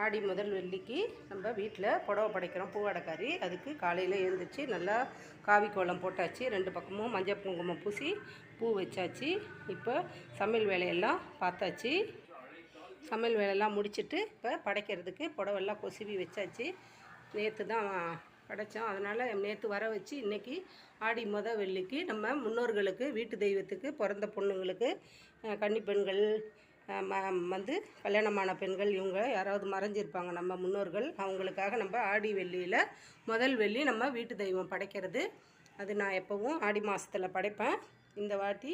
ஆடி முதல் வெள்ளிக்கு நம்ம வீட்டில் புடவை படைக்கிறோம் பூவடைக்காரி அதுக்கு காலையில் எழுந்திரிச்சு நல்லா காவி கோலம் போட்டாச்சு. ரெண்டு பக்கமும் மஞ்சள் குங்குமம் பூசி பூ வச்சாச்சு. இப்போ சமையல் வேலையெல்லாம் பார்த்தாச்சு. சமையல் வேலையெல்லாம் முடிச்சுட்டு இப்போ படைக்கிறதுக்கு புடவெல்லாம் கொசுவி வச்சாச்சு. நேற்று தான் படைத்தோம் அதனால் நேற்று வர வச்சு இன்றைக்கி ஆடி மொத வெள்ளிக்கு நம்ம முன்னோர்களுக்கு வீட்டு தெய்வத்துக்கு பிறந்த பொண்ணுங்களுக்கு கன்னி பெண்கள் வந்து கல்யாணமான பெண்கள் இவங்க யாராவது மறைஞ்சிருப்பாங்க நம்ம முன்னோர்கள். அவங்களுக்காக நம்ம ஆடி வெள்ளியில் முதல் வெள்ளி நம்ம வீட்டு தெய்வம் படைக்கிறது. அது நான் எப்போவும் ஆடி மாதத்தில் படைப்பேன். இந்த வாட்டி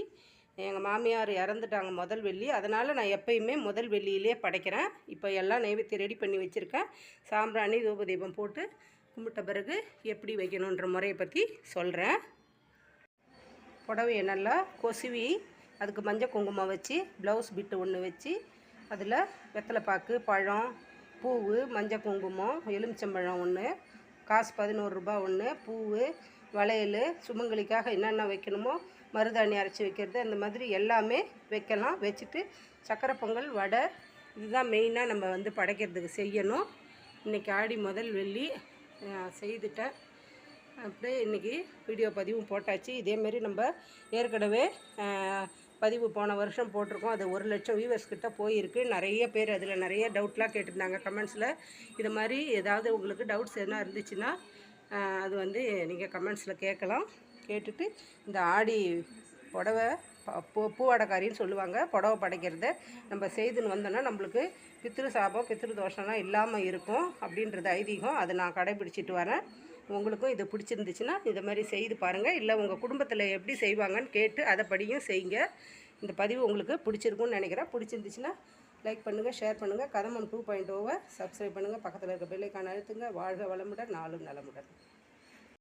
எங்கள் மாமியார் இறந்துட்டாங்க முதல் வெள்ளி. அதனால் நான் எப்பயுமே முதல் வெள்ளியிலே படைக்கிறேன். இப்போ எல்லாம் நைவேத்தியம் ரெடி பண்ணி வச்சுருக்கேன். சாம்பிராணி தூப தீபம் போட்டு கும்பிட்ட பிறகு எப்படி வைக்கணுன்ற முறையை பற்றி சொல்கிறேன் புடவையை நல்லா கொசுவி அதுக்கு மஞ்சள் குங்குமம் வச்சு ப்ளவுஸ் பிட்டு ஒன்று வச்சு அதில் வெத்தலைப்பாக்கு பழம் பூவு மஞ்சள் குங்குமம் எலுமிச்சம்பழம் ஒன்று காசு பதினோரு ஒன்று பூவு வளையல் சுமங்கலிக்காக என்னென்ன வைக்கணுமோ மருதாணி அரைச்சி வைக்கிறது அந்த மாதிரி எல்லாமே வைக்கலாம். வச்சுட்டு சக்கரை பொங்கல் வடை இதுதான் மெயினாக நம்ம வந்து படைக்கிறதுக்கு செய்யணும். இன்றைக்கி ஆடி முதல் வெள்ளி செய்துட்டேன். அப்படியே இன்றைக்கி வீடியோ பதிவும் போட்டாச்சு. இதேமாரி நம்ம ஏற்கனவே பதிவு போன வருஷம் போட்டிருக்கோம். அது ஒரு லட்சம் வியூவர்ஸ் கிட்ட போயிருக்கு. நிறைய பேர் அதில் நிறைய டவுட்லாம் கேட்டிருந்தாங்க கமெண்ட்ஸில் இது மாதிரி ஏதாவது உங்களுக்கு டவுட்ஸ் எதுனா இருந்துச்சுன்னா அது வந்து நீங்கள் கமெண்ட்ஸில் கேட்கலாம். கேட்டுட்டு இந்த ஆடி புடவை ப- பூ பூவாடைக்காரின்னு சொல்லுவாங்க புடவை படைக்கிறத நம்ம செய்துன்னு வந்தோன்னா நம்மளுக்கு பித்திரு சாபம் பித்திரு தோஷம்லாம் இல்லாமல் இருக்கும் அப்படின்றது ஐதீகம். அதை நான் கடைபிடிச்சிட்டு வரேன். உங்களுக்கும் இது பிடிச்சிருந்துச்சுன்னா இதை மாதிரி செய்து பாருங்கள் இல்லை உங்கள் குடும்பத்தில் எப்படி செய்வாங்கன்னு கேட்டு அதை படியும் செய்யுங்க. இந்த பதிவு உங்களுக்கு பிடிச்சிருக்கும்னு நினைக்கிறேன். பிடிச்சிருந்துச்சுன்னா லைக் பண்ணுங்கள் ஷேர் பண்ணுங்கள் கதமன் டூ பாயிண்ட் ஓவை சப்ஸ்கிரைப் பண்ணுங்கள் பக்கத்தில் இருக்க பெல்லைக்கான அழுத்துங்க. வாழ்க வளமுடன் நாளும் நலமுடன்.